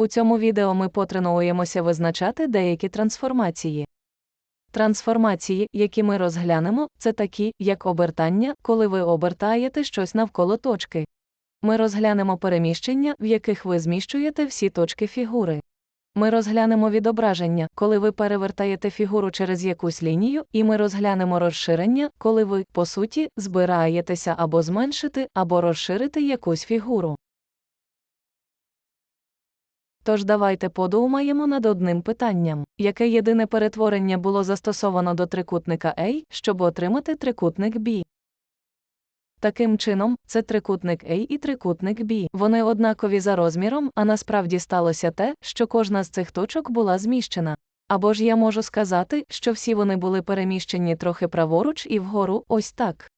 У цьому відео ми потренуємося визначати деякі трансформації. Трансформації, які ми розглянемо, це такі, як обертання, коли ви обертаєте щось навколо точки. Ми розглянемо переміщення, в яких ви зміщуєте всі точки фігури. Ми розглянемо відображення, коли ви перевертаєте фігуру через якусь лінію, і ми розглянемо розширення, коли ви, по суті, збираєтеся або зменшити, або розширити якусь фігуру. Тож давайте подумаємо над одним питанням, яке єдине перетворення було застосовано до трикутника A, щоб отримати трикутник B. Таким чином, це трикутник A і трикутник B. Вони однакові за розміром, а насправді сталося те, що кожна з цих точок була зміщена. Або ж я можу сказати, що всі вони були переміщені трохи праворуч і вгору, ось так.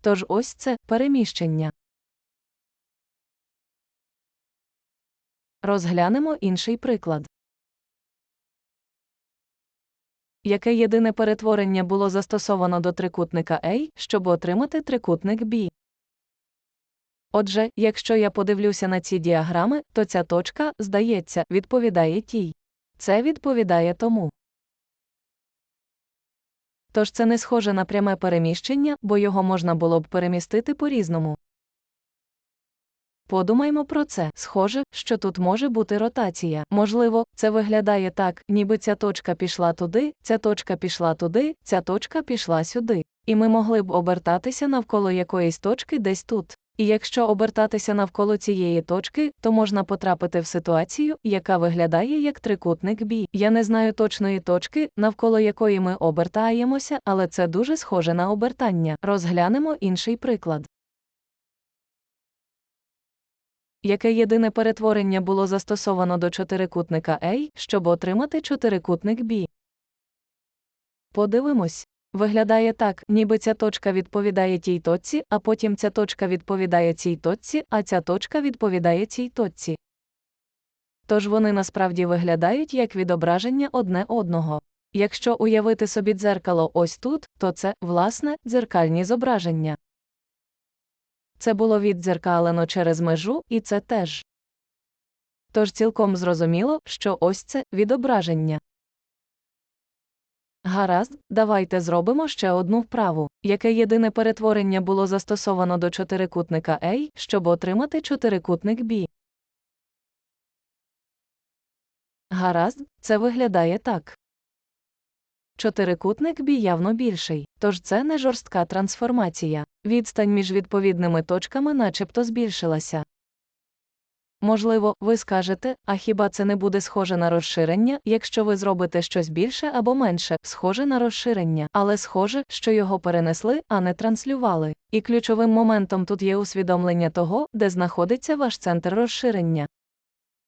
Тож ось це переміщення. Розглянемо інший приклад. Яке єдине перетворення було застосовано до трикутника A, щоб отримати трикутник B? Отже, якщо я подивлюся на ці діаграми, то ця точка, здається, відповідає тій. Це відповідає тому. Тож це не схоже на пряме переміщення, бо його можна було б перемістити по-різному. Подумаймо про це. Схоже, що тут може бути ротація. Можливо, це виглядає так, ніби ця точка пішла туди, ця точка пішла туди, ця точка пішла сюди. І ми могли б обертатися навколо якоїсь точки десь тут. І якщо обертатися навколо цієї точки, то можна потрапити в ситуацію, яка виглядає як трикутник бі. Я не знаю точної точки, навколо якої ми обертаємося, але це дуже схоже на обертання. Розглянемо інший приклад. Яке єдине перетворення було застосовано до чотирикутника A, щоб отримати чотирикутник B? Подивимось. Виглядає так, ніби ця точка відповідає тій точці, а потім ця точка відповідає цій точці, а ця точка відповідає цій точці. Тож вони насправді виглядають як відображення одне одного. Якщо уявити собі дзеркало ось тут, то це, власне, дзеркальні зображення. Це було віддзеркалено через межу, і це теж. Тож цілком зрозуміло, що ось це відображення. Гаразд, давайте зробимо ще одну вправу, яке єдине перетворення було застосовано до чотирикутника A, щоб отримати чотирикутник B. Гаразд, це виглядає так. Чотирикутник бі явно більший, тож це не жорстка трансформація. Відстань між відповідними точками начебто збільшилася. Можливо, ви скажете, а хіба це не буде схоже на розширення, якщо ви зробите щось більше або менше, схоже на розширення, але схоже, що його перенесли, а не транслювали. І ключовим моментом тут є усвідомлення того, де знаходиться ваш центр розширення.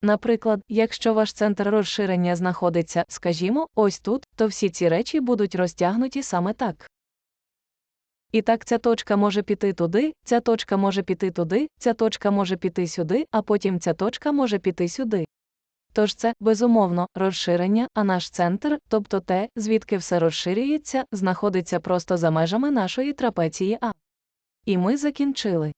Наприклад, якщо ваш центр розширення знаходиться, скажімо, ось тут, то всі ці речі будуть розтягнуті саме так. І так ця точка може піти туди, ця точка може піти туди, ця точка може піти сюди, а потім ця точка може піти сюди. Тож це, безумовно, розширення, а наш центр, тобто те, звідки все розширюється, знаходиться просто за межами нашої трапеції А. І ми закінчили.